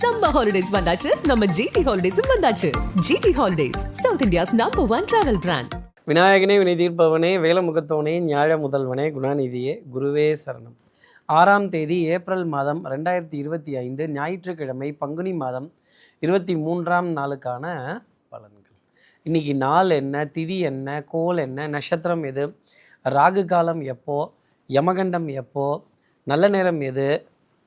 Summer holidays வந்தாச்சு. நம்ம GT ஹாலிடேஸும் வந்தாச்சு. G T holidays south India's number one travel brand விநாயகனே வினை தீர்ப்பவனே வேலமுகத்தவனே ஞாழ முதல்வனே குணாநிதியே குருவே சரணம். ஆறாம் தேதி ஏப்ரல் மாதம் ரெண்டாயிரத்தி இருபத்தி ஐந்து ஞாயிற்றுக்கிழமை பங்குனி மாதம் இருபத்தி மூன்றாம் நாளுக்கான பலன்கள். இன்னைக்கு நாள் என்ன திதி என்ன கோல் என்ன நட்சத்திரம் எது ராகு காலம் எப்போ யமகண்டம் எப்போ நல்ல நேரம் எது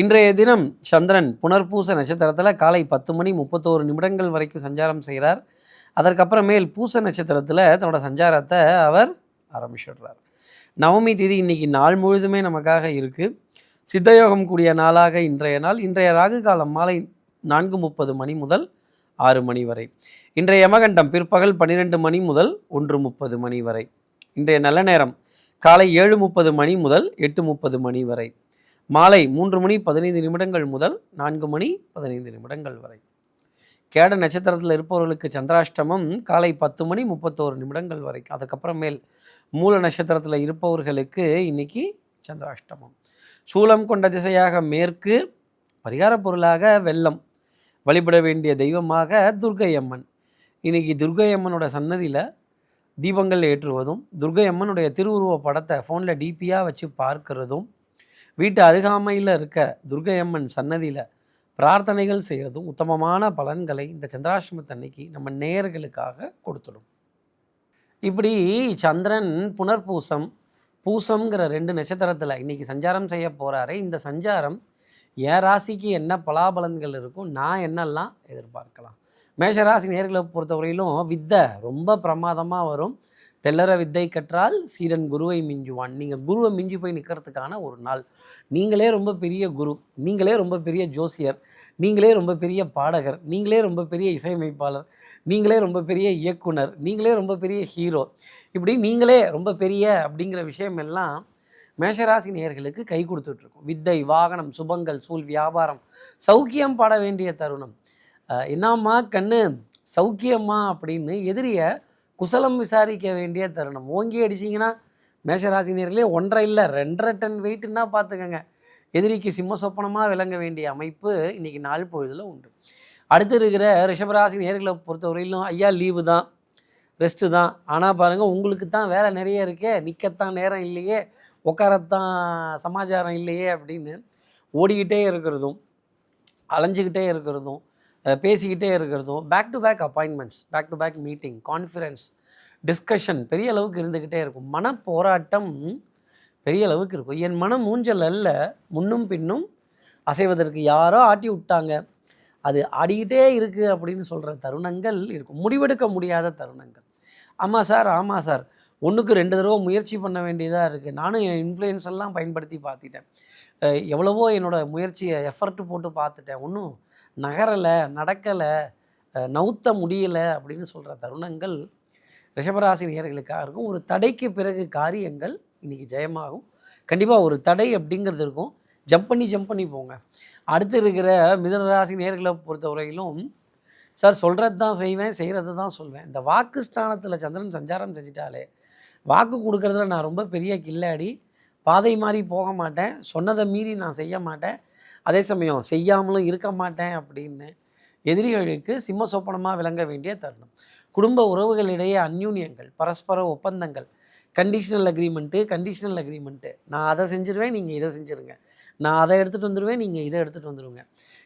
இன்றைய தினம் சந்திரன் புனர்பூச நட்சத்திரத்தில் காலை பத்து மணி முப்பத்தோரு நிமிடங்கள் வரைக்கும் சஞ்சாரம் செய்கிறார். அதற்கப்புறமேல் பூச நட்சத்திரத்தில் தன்னோட சஞ்சாரத்தை அவர் ஆரம்பிச்சிடுறார். நவமி தேதி இன்னைக்கு நாள் முழுதுமே நமக்காக இருக்குது சித்தயோகம் கூடிய நாளாக இன்றைய நாள். இன்றைய ராகு காலம் மாலை நான்கு முப்பது மணி முதல் ஆறு மணி வரை. இன்றைய யமகண்டம் பிற்பகல் பன்னிரெண்டு மணி முதல் ஒன்று முப்பது மணி வரை. இன்றைய நல்ல நேரம் காலை ஏழு முப்பது மணி முதல் எட்டு முப்பது மணி வரை. மாலை மூன்று மணி பதினைந்து நிமிடங்கள் முதல் நான்கு மணி பதினைந்து நிமிடங்கள் வரை. கேட நட்சத்திரத்தில் இருப்பவர்களுக்கு சந்திராஷ்டமம் காலை பத்து மணி முப்பத்தோரு நிமிடங்கள் வரைக்கும் அதுக்கப்புறமேல் மூல நட்சத்திரத்தில் இருப்பவர்களுக்கு இன்னைக்கு சந்திராஷ்டமம். சூலம் கொண்ட திசையாக மேற்கு பரிகார பொருளாக வெள்ளம். வழிபட வேண்டிய தெய்வமாக துர்க்கை அம்மன் இன்னைக்கு துர்க்கை அம்மனோட சன்னதியில் தீபங்கள் ஏற்றுவதும் துர்க்கை அம்மனுடைய திருவுருவ படத்தை ஃபோனில் டிபியாக வச்சு பார்க்கிறதும் வீட்டு அருகாமையில் இருக்க துர்க்கை அம்மன் சன்னதியில் பிரார்த்தனைகள் செய்கிறதும் உத்தமமான பலன்களை இந்த சந்திராஷ்டமத்தன்னைக்கு நம்ம நேயர்களுக்காக கொடுத்துடும். இப்படி சந்திரன் புனர்பூசம் பூசம்ங்கிற ரெண்டு நட்சத்திரத்தில் இன்னைக்கு சஞ்சாரம் செய்ய போகிறாரே இந்த சஞ்சாரம் என் ராசிக்கு என்ன பலாபலன்கள் இருக்கும் நான் என்னெல்லாம் எதிர்பார்க்கலாம். மேஷ ராசி நேர்களை பொறுத்தவரையிலும் வித்தை ரொம்ப பிரமாதமாக வரும். தெல்லற வித்தை கற்றால் சீடன் குருவை மிஞ்சுவான். நீங்கள் குருவை மிஞ்சி போய் நிற்கிறதுக்கான ஒரு நாள். நீங்களே ரொம்ப பெரிய குரு நீங்களே ரொம்ப பெரிய ஜோசியர் நீங்களே ரொம்ப பெரிய பாடகர் நீங்களே ரொம்ப பெரிய இசையமைப்பாளர் நீங்களே ரொம்ப பெரிய இயக்குனர் நீங்களே ரொம்ப பெரிய ஹீரோ. இப்படி நீங்களே ரொம்ப பெரிய அப்படிங்கிற விஷயம் எல்லாம் மேஷராசி நேயர்களுக்கு கை கொடுத்துட்ருக்கும். வித்தை வாகனம் சுபங்கள் சூழ் வியாபாரம் சௌக்கியம் பாட வேண்டிய தருணம். என்னம்மா கண்ணு? சௌக்கியமா அப்படின்னு எதிரியை குசலம் விசாரிக்க வேண்டிய தருணம். ஓங்கி அடிச்சிங்கன்னா மேஷராசினியர்களே ஒன்றரை இல்லை ரெண்டரை டன் வெயிட்டுன்னா பார்த்துக்கோங்க எதிரிக்கு சிம்ம சொப்பனமாக விளங்க வேண்டிய அமைப்பு இன்றைக்கி நாள் பொழுதில் உண்டு. அடுத்து இருக்கிற ரிஷபராசி நேர்களை பொறுத்தவரையிலும் ஐயா லீவு தான் ரெஸ்ட்டு தான். ஆனால் பாருங்கள் உங்களுக்கு தான் வேலை நிறைய இருக்கே நிற்கத்தான் நேரம் இல்லையே உட்காரத்தான் சமாச்சாரம் இல்லையே அப்படின்னு ஓடிக்கிட்டே இருக்கிறதும் அலைஞ்சிக்கிட்டே இருக்கிறதும் பேசிக்கிட்டே இருக்கிறதும் back to back appointments back to back meeting conference discussion பெரிய அளவுக்கு இருந்துக்கிட்டே இருக்கும். மன போராட்டம் பெரிய அளவுக்கு இருக்கும். என் மனம் மூஞ்சல் அல்ல முன்னும் பின்னும் அசைவதற்கு யாரோ ஆட்டி விட்டாங்க. அது ஆடிக்கிட்டே இருக்குது அப்படின்னு சொல்கிற தருணங்கள் இருக்கும். முடிவெடுக்க முடியாத தருணங்கள். ஆமாம் சார் ஆமாம் சார். ஒன்றுக்கு ரெண்டு தடவை முயற்சி பண்ண வேண்டியதாக இருக்குது நானும் என் இன்ஃப்ளூயன்ஸ் எல்லாம் பயன்படுத்தி பார்த்துட்டேன். எவ்வளவோ என்னோடய முயற்சியை எஃபர்ட் போட்டு பார்த்துட்டேன். ஒன்றும் நகரலை நடக்கலை நவுத்த முடியலை அப்படின்னு சொல்கிற தருணங்கள் ரிஷபராசி நேயர்களுக்காக இருக்கும். ஒரு தடைக்கு பிறகு காரியங்கள் இன்றைக்கி ஜெயமாகும். கண்டிப்பாக ஒரு தடை அப்படிங்கிறது இருக்கும். ஜம்ப் பண்ணி ஜம்ப் பண்ணி போங்க. அடுத்து இருக்கிற மிதனராசி நேர்களை பொறுத்தவரையிலும் சார் சொல்கிறது தான் செய்வேன் செய்கிறது தான் சொல்வேன். இந்த வாக்கு ஸ்தானத்தில் சந்திரன் சஞ்சாரம் செஞ்சிட்டாலே வாக்கு கொடுக்கறதுல நான் ரொம்ப பெரிய கில்லாடி. பாதை மாதிரி போக மாட்டேன். சொன்னதை மீறி நான் செய்ய மாட்டேன். அதே சமயம் செய்யாமலும் இருக்க மாட்டேன் அப்படின்னு எதிரிகளுக்கு சிம்ம சொப்பனமாக விளங்க வேண்டிய தருணம். குடும்ப உறவுகளிடையே அந்யூன்யங்கள் பரஸ்பர ஒப்பந்தங்கள் கண்டிஷனல் அக்ரிமெண்ட்டு கண்டிஷனல் அக்ரிமெண்ட்டு நான் அதை செஞ்சிருவேன் நீங்கள் இதை செஞ்சுருங்க. நான் அதை எடுத்துகிட்டு வந்துடுவேன் நீங்கள் இதை எடுத்துகிட்டு வந்துடுங்க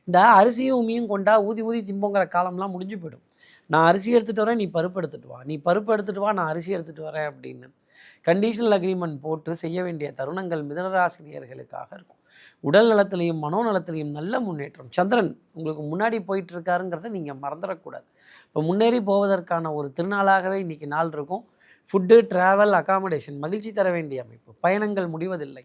இந்த அரிசியும் உமியும் கொண்டா ஊதி ஊதி திம்போங்கிற காலம்லாம் முடிஞ்சு போயிடும். நான் அரிசி எடுத்துகிட்டு வரேன் நீ பருப்பு எடுத்துகிட்டு வா. நீ பருப்பு எடுத்துகிட்டு வா நான் அரிசி எடுத்துகிட்டு வரேன் அப்படின்னு கண்டிஷனல் அக்ரிமெண்ட் போட்டு செய்ய வேண்டிய தருணங்கள் மிதனராசினியர்களுக்காக இருக்கும். உடல் நலத்திலையும் மனோநலத்திலையும் நல்ல முன்னேற்றம். சந்திரன் உங்களுக்கு முன்னாடி போயிட்டு இருக்காருங்கிறத நீங்கள் மறந்துடக்கூடாது. இப்போ முன்னேறி போவதற்கான ஒரு திருநாளாகவே இன்றைக்கி நாள் இருக்கும். ஃபுட்டு ட்ராவல் அகாமடேஷன் மகிழ்ச்சி தர வேண்டிய அமைப்பு. பயணங்கள் முடிவதில்லை.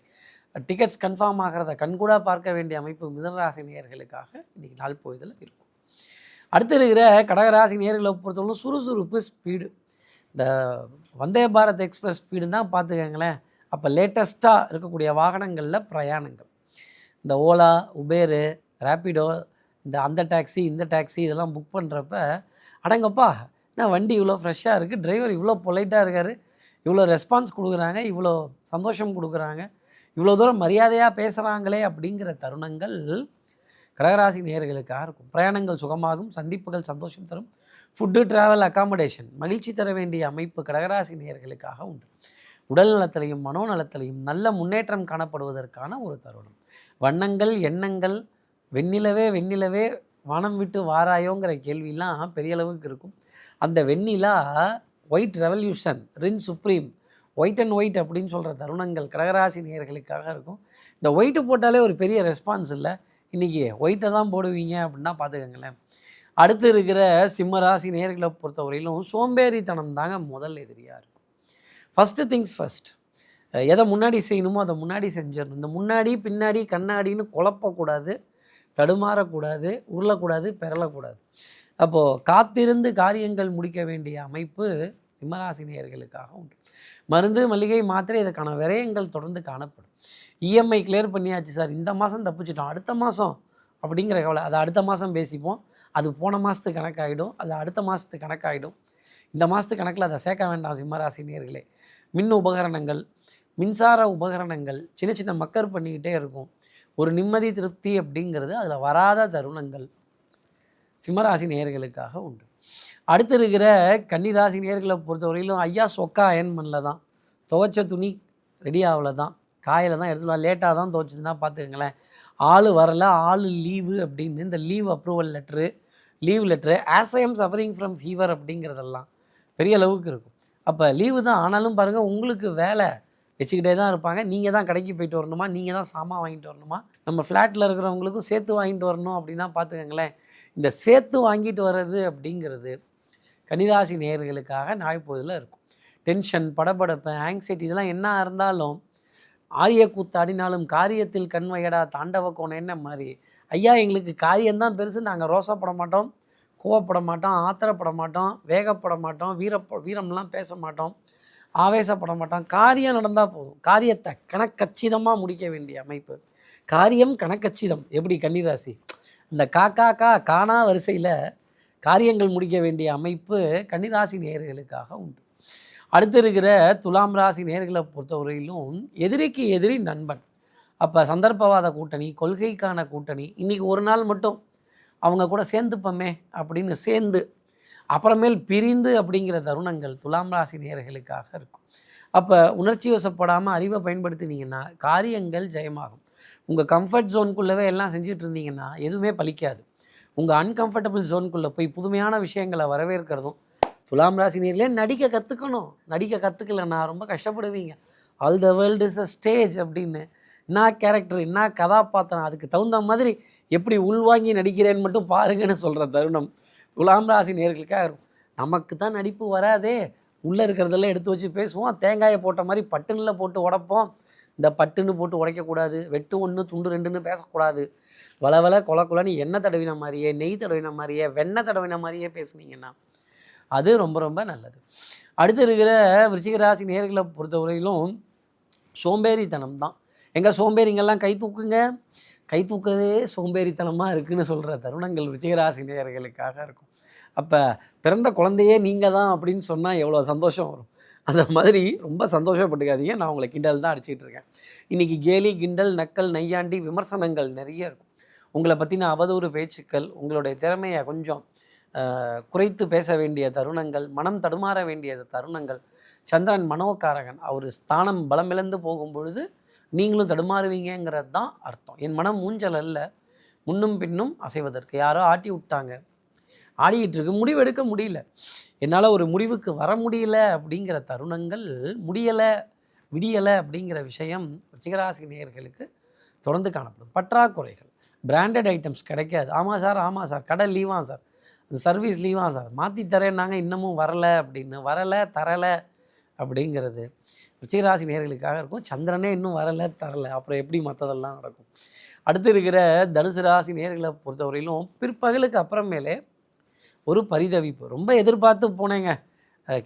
டிக்கெட்ஸ் கன்ஃபார்ம் ஆகிறத கண்கூடாக பார்க்க வேண்டிய அமைப்பு மிதனராசினியர்களுக்காக இன்றைக்கி நாள் போயதில் இருக்கும். அடுத்து இருக்கிற கடகராசி நேர்களை பொறுத்தவரைக்கும் சுறுசுறுப்பு ஸ்பீடு இந்த வந்தே பாரத் எக்ஸ்பிரஸ் ஸ்பீடு தான் பார்த்துக்கங்களேன். அப்போ லேட்டஸ்ட்டாக இருக்கக்கூடிய வாகனங்களில் பிரயாணங்கள். இந்த ஓலா உபேரு ரேப்பிடோ இந்த அந்த டாக்ஸி இந்த டாக்ஸி இதெல்லாம் புக் பண்ணுறப்ப அடங்கப்பா என்ன வண்டி இவ்வளோ ஃப்ரெஷ்ஷாக இருக்குது டிரைவர் இவ்வளோ பொலைட்டாக இருக்கார். இவ்வளோ ரெஸ்பான்ஸ் கொடுக்குறாங்க இவ்வளோ சந்தோஷம் கொடுக்குறாங்க. இவ்வளோ தூரம் மரியாதையாக பேசுகிறாங்களே அப்படிங்கிற தருணங்கள் கடகராசி நேயர்களுக்காக இருக்கும். பிரயாணங்கள் சுகமாகும் சந்திப்புகள் சந்தோஷம் தரும். ஃபுட்டு ட்ராவல் அகாமடேஷன் மகிழ்ச்சி தர வேண்டிய அமைப்பு கடகராசி நேயர்களுக்காக உண்டு. உடல் நலத்திலையும் மனோநலத்திலையும் நல்ல முன்னேற்றம் காணப்படுவதற்கான ஒரு தருணம். வண்ணங்கள் எண்ணங்கள் வெண்ணிலவே வெண்ணிலவே வானம் விட்டு வாராயோங்கிற கேள்விலாம் பெரிய அளவுக்கு இருக்கும். அந்த வெண்ணிலா white revolution Rin supreme white and white அப்படின்னு சொல்கிற தருணங்கள் கடகராசி நேர்களுக்காக இருக்கும். இந்த ஒயிட்டு போட்டாலே ஒரு பெரிய ரெஸ்பான்ஸ் இல்லை. இன்றைக்கி ஒயிட்டை தான் போடுவீங்க அப்படின்னா பார்த்துக்கங்களேன். அடுத்து இருக்கிற சிம்மராசி நேர்களை பொறுத்தவரையிலும் சோம்பேறித்தனம் தாங்க முதல் எதிரியாக இருக்கும். ஃபஸ்ட்டு திங்ஸ் ஃபஸ்ட் எதை முன்னாடி செய்யணுமோ அதை முன்னாடி செஞ்சிடணும். இந்த முன்னாடி பின்னாடி கண்ணாடின்னு குழப்பக்கூடாது தடுமாறக்கூடாது உருளக்கூடாது பெறலக்கூடாது. அப்போது காத்திருந்து காரியங்கள் முடிக்க வேண்டிய அமைப்பு சிம்மராசினியர்களுக்காக உண்டு. மருந்து மளிகை மாத்திரை இதற்கான விரயங்கள் தொடர்ந்து காணப்படும். இஎம்ஐ கிளியர் பண்ணியாச்சு சார். இந்த மாதம் தப்பிச்சிட்டோம். அடுத்த மாதம் அப்படிங்கிற கவலை. அதை அடுத்த மாதம் பேசிப்போம். அது போன மாதத்துக்கு கணக்காயிடும். அது அடுத்த மாதத்துக்கு கணக்காகிடும் இந்த மாதத்துக்கு கணக்கில் அதை சேர்க்க வேண்டாம் சிம்மராசினியர்களே. மின் உபகரணங்கள் மின்சார உபகரணங்கள் சின்ன சின்ன மக்கர் பண்ணிக்கிட்டே இருக்கும். ஒரு நிம்மதி திருப்தி அப்படிங்கிறது அதில் வராத தருணங்கள் சிம்மராசி நேயர்களுக்காக உண்டு. அடுத்து இருக்கிற கன்னிராசி நேர்களை பொறுத்தவரையிலும் ஐயா சொக்கா அயன்மனில் தான். துவைச்ச துணி ரெடி ஆகல தான். காயில் தான் எடுத்துலாம் லேட்டாக தான் துவைச்சதுன்னா பார்த்துக்கங்களேன். ஆள் வரல ஆள் லீவு அப்படின்னு இந்த leave approval letter leave letter as I am suffering from fever அப்படிங்கிறதெல்லாம் பெரிய அளவுக்கு இருக்கும். அப்போ லீவு தான் ஆனாலும் பாருங்கள் உங்களுக்கு வேலை. வச்சுக்கிட்டே தான் இருப்பாங்க. நீங்கள் தான் கடைக்கு போயிட்டு வரணுமா? நீங்கள் தான் சாமான் வாங்கிட்டு வரணுமா? நம்ம ஃப்ளாட்டில் இருக்கிறவங்களுக்கும் சேர்த்து வாங்கிட்டு வரணும் அப்படின்னா பார்த்துக்கங்களேன். இந்த சேர்த்து வாங்கிட்டு வர்றது அப்படிங்கிறது கன்னிராசி நேயர்களுக்காக நாய்ப்போதில் இருக்கும். டென்ஷன் படபடப்பு ஆங்ஸைட்டி இதெல்லாம் என்ன இருந்தாலும் ஆரிய கூத்தாடினாலும் காரியத்தில் கண்வையடா தாண்டவ கோணம் என்ன மாதிரி? ஐயா எங்களுக்கு காரியம்தான் பெருசு. நாங்கள் ரோசப்பட மாட்டோம் கோவப்பட மாட்டோம் ஆத்திரப்பட மாட்டோம் வேகப்பட மாட்டோம் வீரப்ப வீரம்லாம் பேச மாட்டோம் ஆவேசப்பட மாட்டோம். காரியம் நடந்தால் போதும். காரியத்தை கணக்கச்சிதமாக முடிக்க வேண்டிய அமைப்பு. காரியம் கணக்கச்சிதம். எப்படி கன்னிராசி? இந்த காக்கா கா காணா வரிசையில் காரியங்கள் முடிக்க வேண்டிய அமைப்பு கன்னிராசி நேயர்களுக்காக உண்டு. அடுத்து இருக்கிற துலாம் ராசி நேர்களை பொறுத்தவரையிலும் எதிரிக்கு எதிரி நண்பன். அப்போ சந்தர்ப்பவாத கூட்டணி கொள்கைக்கான கூட்டணி இன்றைக்கி ஒரு நாள் மட்டும் அவங்க கூட சேர்ந்துப்போமே அப்படின்னு சேர்ந்து அப்புறமேல் பிரிந்து அப்படிங்கிற தருணங்கள் துலாம் ராசி நேயர்களுக்காக இருக்கும். அப்போ உணர்ச்சி வசப்படாமல் அறிவை பயன்படுத்தினீங்கன்னா காரியங்கள் ஜெயமாகும். உங்கள் கம்ஃபர்ட் ஜோனுக்குள்ளவே எல்லாம் செஞ்சுட்டு இருந்தீங்கன்னா எதுவுமே பலிக்காது. உங்கள் அன்கம்ஃபர்டபுள் ஜோனுக்குள்ளே போய் புதுமையான விஷயங்களை வரவேற்கிறதும் துலாம் ராசி நேரிலே நடிக்க கற்றுக்கணும் நடிக்க கற்றுக்கலன்னா ரொம்ப கஷ்டப்படுவீங்க. All the world is a stage அப்படின்னு. என்ன கேரக்டர் என்ன கதாபாத்திரம் அதுக்கு தகுந்த மாதிரி எப்படி உள்வாங்கி நடிக்கிறேன்னு மட்டும் பாருங்கன்னு சொல்கிற தருணம் துலாம் ராசி நேர்களுக்காக இருக்கும். நமக்கு தான் நடிப்பு வராதே. உள்ளே இருக்கிறதெல்லாம் எடுத்து வச்சு பேசுவோம். தேங்காயை போட்ட மாதிரி பட்டுனில் போட்டு உடைப்போம். இந்த பட்டுன்னு போட்டு உடைக்கக்கூடாது வெட்டு ஒன்று துண்டு ரெண்டுன்னு பேசக்கூடாது. வளவல கொல கொலன்னு எண்ணெய் தடவின மாதிரியே நெய் தடவின மாதிரியே வெண்ணெய் தடவின மாதிரியே பேசுனீங்கன்னா அது ரொம்ப ரொம்ப நல்லது. அடுத்து இருக்கிற விருச்சிகராசி நேர்களை பொறுத்தவரையிலும் சோம்பேறித்தனம் தான். எங்கள் சோம்பேறிங்கெல்லாம் கை தூக்குங்க. கை தூக்கவே சோம்பேறித்தனமாக இருக்குதுன்னு சொல்கிற தருணங்கள் விஜயராசி நேயர்களுக்காக இருக்கும். அப்போ பிறந்த குழந்தையே நீங்கள் தான் அப்படின்னு சொன்னால் எவ்வளோ சந்தோஷம் வரும். அந்த மாதிரி ரொம்ப சந்தோஷப்பட்டுக்காதீங்க. நான் உங்களை கிண்டல் தான் அடிச்சிக்கிட்டு இருக்கேன். இன்றைக்கி கேலி கிண்டல் நக்கல் நையாண்டி விமர்சனங்கள் நிறைய இருக்கும். உங்களை பற்றின அவதூறு பேச்சுக்கள் உங்களுடைய திறமையை கொஞ்சம் குறைத்து பேச வேண்டிய தருணங்கள் மனம் தடுமாற வேண்டிய தருணங்கள். சந்திரன் மனோகாரகன் அவர் ஸ்தானம் பலமிழந்து போகும் பொழுது நீங்களும் தடுமாறுவீங்கங்கிறது தான் அர்த்தம். என் மனம் மூஞ்சல் அல்ல. முன்னும் பின்னும் அசைவதற்கு யாரோ ஆட்டி விட்டாங்க. ஆடிக்கிட்டு இருக்கு. முடிவு எடுக்க முடியல. என்னால் ஒரு முடிவுக்கு வர முடியல அப்படிங்கிற தருணங்கள் முடியலை விடியலை அப்படிங்கிற விஷயம் ரிச்சிகராசி நேயர்களுக்கு தொடர்ந்து காணப்படும். பற்றாக்குறைகள். பிராண்டட் ஐட்டம்ஸ் கிடைக்காது. ஆமாம் சார் ஆமாம் சார். கடை லீவா சார். சர்வீஸ் லீவா சார். மாற்றி தரேன்னாங்க இன்னமும் வரலை அப்படின்னு. வரலை தரலை அப்படிங்கிறது ரிச்சிகராசி நேயர்களுக்காக இருக்கும். சந்திரனே இன்னும் வரலை தரலை. அப்புறம் எப்படி மற்றதெல்லாம் நடக்கும்? அடுத்து இருக்கிற தனுசு ராசி நேர்களை பொறுத்தவரையிலும் பிற்பகலுக்கு அப்புறமேலே ஒரு பரிதவிப்பு. ரொம்ப எதிர்பார்த்து போனேங்க.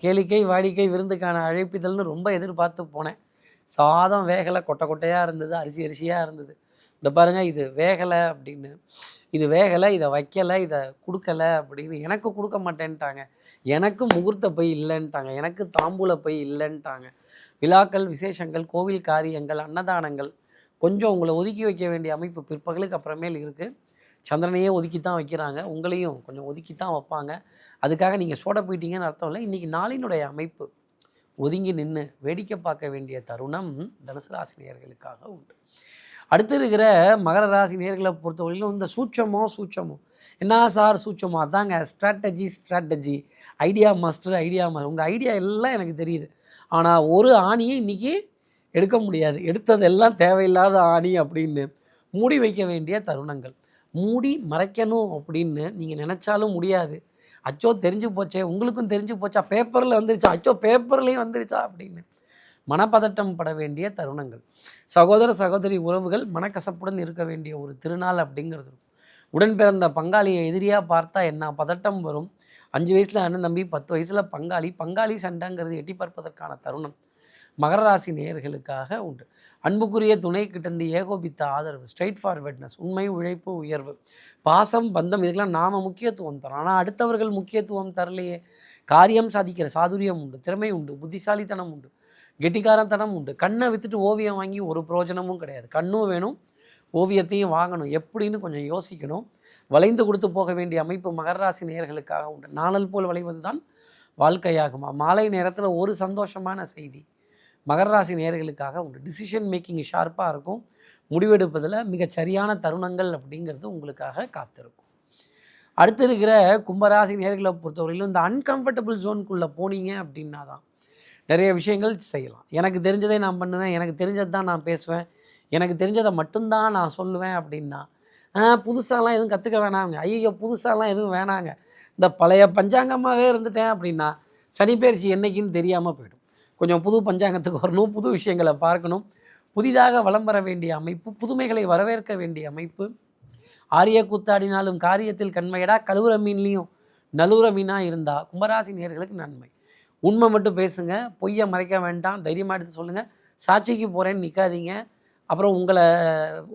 கேளிக்கை வாடிக்கை விருந்துக்கான அழைப்பிதழ்னு ரொம்ப எதிர்பார்த்து போனேன். சாதம் வேகலை கொட்டை கொட்டையாக இருந்தது அரிசி அரிசியாக இருந்தது. இந்த பாருங்கள் இது வேகலை அப்படின்னு. இது வேகலை இதை வைக்கலை இதை கொடுக்கல அப்படின்னு எனக்கு கொடுக்க மாட்டேன்ட்டாங்க. எனக்கு முகூர்த்த போய் இல்லைன்ட்டாங்க. எனக்கு தாம்பூல போய் இல்லைன்ட்டாங்க. விழாக்கள் விசேஷங்கள் கோவில் காரியங்கள் அன்னதானங்கள் கொஞ்சம் உங்களை ஒதுக்கி வைக்க வேண்டிய அமைப்பு பிற்பகலுக்கு அப்புறமேல் இருக்குது சந்திரனையே ஒதுக்கி தான் வைக்கிறாங்க. உங்களையும் கொஞ்சம் ஒதுக்கி தான் வைப்பாங்க. அதுக்காக நீங்கள் சோட போயிட்டீங்கன்னு அர்த்தம் இல்லை. இன்றைக்கி நாளினுடைய அமைப்பு. ஒதுங்கி நின்று வேடிக்கை பார்க்க வேண்டிய தருணம் தனுசு ராசி உண்டு. அடுத்து இருக்கிற மகர ராசி நேர்களை பொறுத்தவரையிலும் இந்த சூட்சமோ சூட்சமோ. என்ன சார் சூட்சமோ? அதாங்க. Strategy strategy idea master idea master உங்கள் ஐடியா எல்லாம் எனக்கு தெரியுது. ஆனால் ஒரு ஆணியை இன்றைக்கி எடுக்க முடியாது. எடுத்ததெல்லாம் தேவையில்லாத ஆணி அப்படின்னு மூடி வைக்க வேண்டிய தருணங்கள். மூடி மறைக்கணும் அப்படின்னு நீங்கள் நினச்சாலும் முடியாது. அச்சோ தெரிஞ்சு போச்சே உங்களுக்கும் தெரிஞ்சு போச்சா பேப்பரில் வந்துருச்சா அச்சோ பேப்பர்லேயும் வந்துருச்சா அப்படின்னு மனப்பதட்டம் பட வேண்டிய தருணங்கள். சகோதர சகோதரி உறவுகள் மனக்கசப்புடன் இருக்க வேண்டிய ஒரு திருநாள் அப்படிங்கிறது உடன் பிறந்த பங்காளியை எதிரியாக பார்த்தா என்ன பதட்டம் வரும்? அஞ்சு வயசில் அண்ணன் தம்பி பத்து வயசில் பங்காளி பங்காளி சண்டைங்கிறது எட்டி பார்ப்பதற்கான தருணம். மகர ராசி நேயர்களுக்காக உண்டு. அன்புக்குரிய துணை கிட்டந்து ஏகோபித்த ஆதரவு ஸ்ட்ரைட் ஃபார்வர்ட்னஸ் உண்மை உழைப்பு உயர்வு பாசம் பந்தம் இதுக்கெல்லாம் நாம் முக்கியத்துவம் தரோம். ஆனால் அடுத்தவர்கள் முக்கியத்துவம் தரலையே. காரியம் சாதிக்கிற சாதுரியம் உண்டு திறமை உண்டு புத்திசாலித்தனம் உண்டு கெட்டிக்காரத்தனம் உண்டு. கண்ணை விற்றுட்டு ஓவியம் வாங்கி ஒரு பிரயோஜனமும் கிடையாது. கண்ணும் வேணும் ஓவியத்தையும் வாங்கணும். எப்படின்னு கொஞ்சம் யோசிக்கணும். வளைந்து கொடுத்து போக வேண்டிய அமைப்பு மகர ராசி நேயர்களுக்காக உண்டு. நாளல் போல் வளைவது தான் வாழ்க்கையாகுமா? மாலை நேரத்தில் ஒரு சந்தோஷமான செய்தி. மகர ராசி நேர்களுக்காக உண்டு டிசிஷன் மேக்கிங் ஷார்ப்பாக இருக்கும். முடிவெடுப்பதில் மிகச் சரியான தருணங்கள் அப்படிங்கிறது உங்களுக்காக காத்திருக்கும். அடுத்து இருக்கிற கும்பராசி நேர்களை பொறுத்தவரையிலும் இந்த அன்கம்ஃபர்டபுள் ஜோனுக்குள்ளே போனீங்க அப்படின்னா தான் நிறைய விஷயங்கள் செய்யலாம். எனக்கு தெரிஞ்சதை நான் பண்ணுவேன் எனக்கு தெரிஞ்சது தான் நான் பேசுவேன் எனக்கு தெரிஞ்சதை மட்டும்தான் நான் சொல்லுவேன் அப்படின்னா புதுசாலாம் எதுவும் கற்றுக்க வேணாங்க. ஐயோ புதுசாலாம் எதுவும் வேணாங்க. இந்த பழைய பஞ்சாங்கமாகவே இருந்துட்டேன் அப்படின்னா சனிப்பெயர்ச்சி என்னைக்குன்னு தெரியாமல் போயிடும். கொஞ்சம் புது பஞ்சாங்கத்துக்கு வரணும் புது விஷயங்களை பார்க்கணும். புதிதாக வலம் வர வேண்டிய அமைப்பு புதுமைகளை வரவேற்க வேண்டிய அமைப்பு. ஆரிய கூத்தாடினாலும் காரியத்தில் கண்மையடா கழுவுற மீன்லேயும் நலுவுற மீனாக இருந்தால் கும்பராசி நேர்களுக்கு நன்மை. உண்மை மட்டும் பேசுங்க பொய்யை மறைக்க வேண்டாம் தைரியமாக எடுத்து சொல்லுங்கள் சாட்சிக்கு போகிறேன்னு நிற்காதீங்க அப்புறம் உங்களை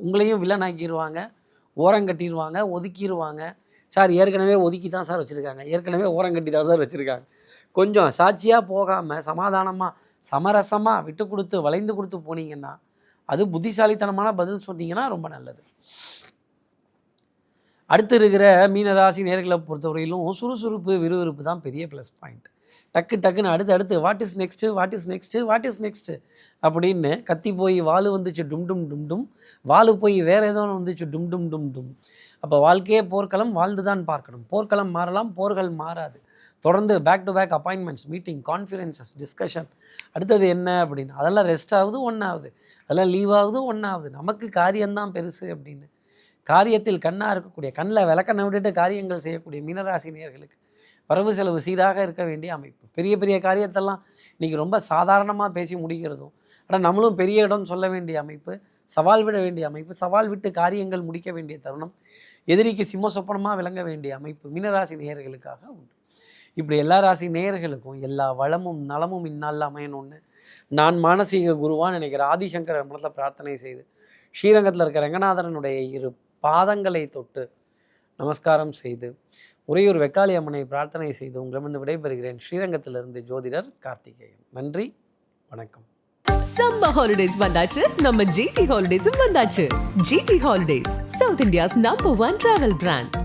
உங்களையும் வில்லன் ஆக்கிடுவாங்க ஓரம் கட்டிடுவாங்க ஒதுக்கிடுவாங்க சார் ஏற்கனவே ஒதுக்கி தான் சார் வச்சுருக்காங்க. ஏற்கனவே ஓரம் கட்டி தான் சார் வச்சுருக்காங்க. கொஞ்சம் சாட்சியாக போகாமல் சமாதானமாக சமரசமாக விட்டு கொடுத்து வளைந்து கொடுத்து போனீங்கன்னா அது புத்திசாலித்தனமான பதில் சொன்னீங்கன்னா ரொம்ப நல்லது. அடுத்து இருக்கிற மீனராசி நேர்களை பொறுத்தவரையிலும் சுறுசுறுப்பு விறுவிறுப்பு தான் பெரிய ப்ளஸ் பாயிண்ட் டக்கு டக்குன்னு அடுத்து அடுத்து what is next what is next what is next அப்படின்னு கத்தி போய் வாள் வந்துச்சு டும் டும் டும் டும். வாள் போய் வேறு ஏதோ ஒன்று வந்துச்சு டும் டும் டும் டும். அப்போ வாழ்க்கையே போர்க்களம் வாழ்ந்து தான் பார்க்கணும். போர்க்களம் மாறலாம் போர்கள் மாறாது. தொடர்ந்து back to back appointments meeting conferences discussion அடுத்தது என்ன அப்படின்னு? அதெல்லாம் ரெஸ்ட் ஆகுது ஒன்றாகுது அதெல்லாம் லீவ் ஆகுது ஒன்றாகுது நமக்கு காரியம்தான் பெருசு அப்படின்னு. காரியத்தில் கண்ணாக இருக்கக்கூடிய கண்ணில் விளக்கண்ணை விட்டுட்டு காரியங்கள் செய்யக்கூடிய மீனராசி நேயர்களுக்கு வரவு செலவு சீராக இருக்க வேண்டிய அமைப்பு. பெரிய பெரிய காரியத்தெல்லாம் இன்றைக்கி ரொம்ப சாதாரணமாக பேசி முடிக்கிறதும் ஆனால் நம்மளும் பெரிய இடம் சொல்ல வேண்டிய அமைப்பு சவால் விட வேண்டிய அமைப்பு சவால் விட்டு காரியங்கள் முடிக்க வேண்டிய தருணம் எதிரிக்கு சிம்ம சொப்பனமாக விளங்க வேண்டிய அமைப்பு மீனராசி நேயர்களுக்காக உண்டு. இப்படி எல்லா ராசி நேயர்களுக்கும் எல்லா வளமும் நலமும் இன்னால் அமையணும்னு நான் மானசீக குருவான் நினைக்கிற ஆதிசங்கர மனத்தில் பிரார்த்தனை செய்து ஸ்ரீரங்கத்தில் இருக்கிற ரங்கநாதரனுடைய இரு பாதங்களை தொட்டு நமஸ்காரம் செய்து உறையூர் வெக்காளி அம்மனை பிரார்த்தனை செய்து உங்களிடமிருந்து விடைபெறுகிறேன். ஸ்ரீரங்கத்திலிருந்து ஜோதிடர் கார்த்திகேயன். நன்றி வணக்கம். சம்ப ஹாலிடேஸ் வந்தாச்சு. நம்ம ஜிடி ஹாலிடேஸும் வந்தாச்சு. G T holidays south India's number one travel brand